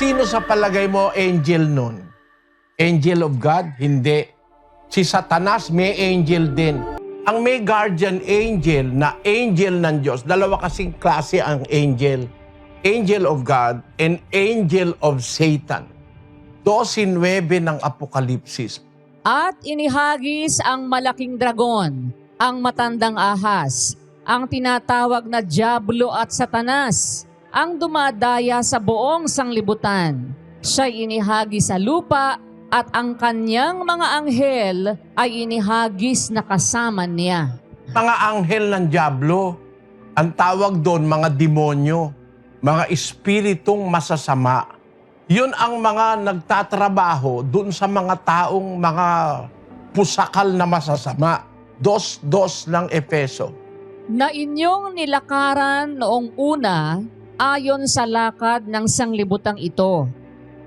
Sino sa palagay mo angel nun? Angel of God? Hindi. Si Satanas may angel din. Ang may guardian angel na angel ng Diyos, dalawa kasing klase ang angel. Angel of God and angel of Satan. 12.9 ng Apokalipsis. At inihagis ang malaking dragon, ang matandang ahas, ang tinatawag na Diablo at Satanas, ang dumadaya sa buong sanglibutan. Siya'y inihagis sa lupa at ang kanyang mga anghel ay inihagis na kasama niya. Mga anghel ng Diablo, ang tawag doon mga demonyo, mga espiritong masasama. Yun ang mga nagtatrabaho doon sa mga taong mga pusakal na masasama. Dos-dos ng Efeso. na inyong nilakaran noong una ayon sa lakad ng sanglibutang ito,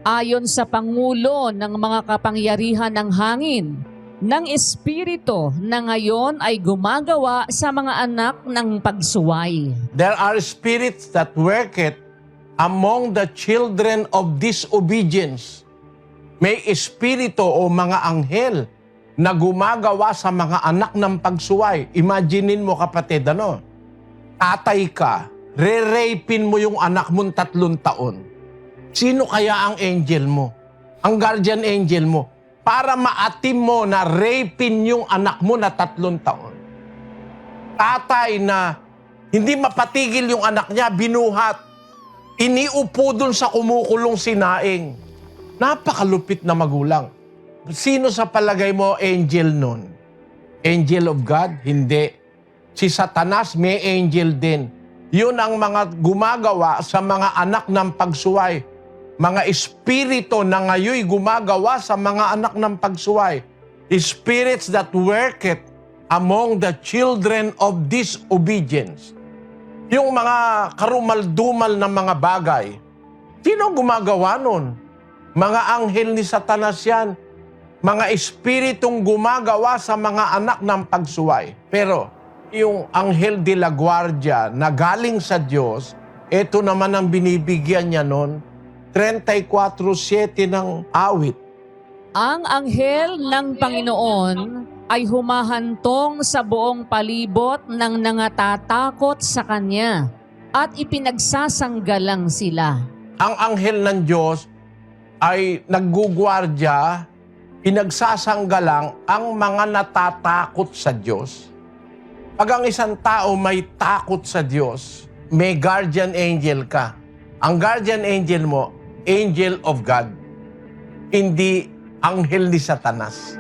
ayon sa pangulo ng mga kapangyarihan ng hangin, ng espiritu na ngayon ay gumagawa sa mga anak ng pagsuway. There are spirits that work it among the children of disobedience. May espiritu o mga anghel na gumagawa sa mga anak ng pagsuway. Imaginein mo kapatid, ano? Tatay ka, re-rapin mo yung anak mong tatlong taon. Sino kaya ang angel mo? Ang guardian angel mo? Para maatim mo na rapin yung anak mo na tatlong taon. Tatay na hindi mapatigil yung anak niya, binuhat. Iniupo dun sa kumukulong sinaing. Napakalupit na magulang. Sino sa palagay mo angel nun? Angel of God? Hindi. Si Satanas may angel din. Yun ang mga gumagawa sa mga anak ng pagsuway. Mga espiritu na ngayoy gumagawa sa mga anak ng pagsuway. Spirits that work it among the children of disobedience. Yung mga karumal-dumal na mga bagay. Sino gumagawa nun? Mga anghel ni Satanas yan. Mga espiritong gumagawa sa mga anak ng pagsuway. Pero yung anghel de la guardia na galing sa Diyos, ito naman ang binibigyan niya nun, 34.7 ng awit. Ang anghel ng Panginoon ay humahantong sa buong palibot ng nangatatakot sa Kanya at ipinagsasanggalang sila. Ang anghel ng Diyos ay naggugwardya, pinagsasanggalang ang mga natatakot sa Diyos. Pag ang isang tao may takot sa Diyos, may guardian angel ka. Ang guardian angel mo, angel of God. Hindi anghel ni Satanas.